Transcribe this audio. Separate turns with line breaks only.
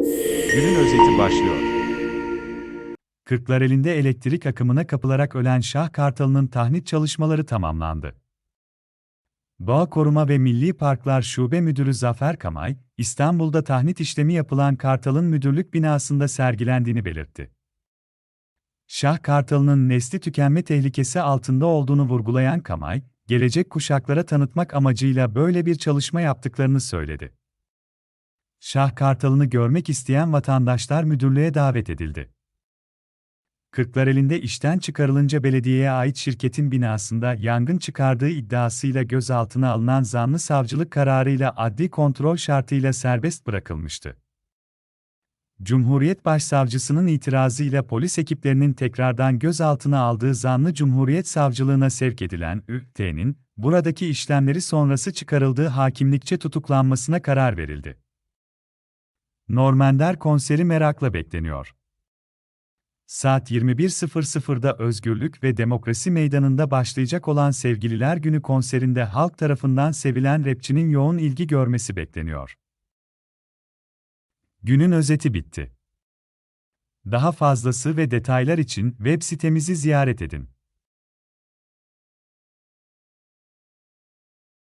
Günün özeti başlıyor.
Kırklareli'nde elektrik akımına kapılarak ölen Şah Kartalı'nın tahnit çalışmaları tamamlandı. Doğa Koruma ve Milli Parklar Şube Müdürü Zafer Kamay, İstanbul'da tahnit işlemi yapılan Kartal'ın müdürlük binasında sergilendiğini belirtti. Şah Kartalı'nın nesli tükenme tehlikesi altında olduğunu vurgulayan Kamay, gelecek kuşaklara tanıtmak amacıyla böyle bir çalışma yaptıklarını söyledi. Şah Kartalı'nı görmek isteyen vatandaşlar müdürlüğe davet edildi. Kırklareli'nde işten çıkarılınca belediyeye ait şirketin binasında yangın çıkardığı iddiasıyla gözaltına alınan zanlı savcılık kararıyla adli kontrol şartıyla serbest bırakılmıştı. Cumhuriyet Başsavcısının itirazıyla polis ekiplerinin tekrardan gözaltına aldığı zanlı Cumhuriyet Savcılığına sevk edilen ÜT'nin, buradaki işlemleri sonrası çıkarıldığı hakimlikçe tutuklanmasına karar verildi. Normender konseri merakla bekleniyor. Saat 21.00'da Özgürlük ve Demokrasi Meydanı'nda başlayacak olan Sevgililer Günü konserinde halk tarafından sevilen rapçinin yoğun ilgi görmesi bekleniyor. Günün özeti bitti. Daha fazlası ve detaylar için web sitemizi ziyaret edin.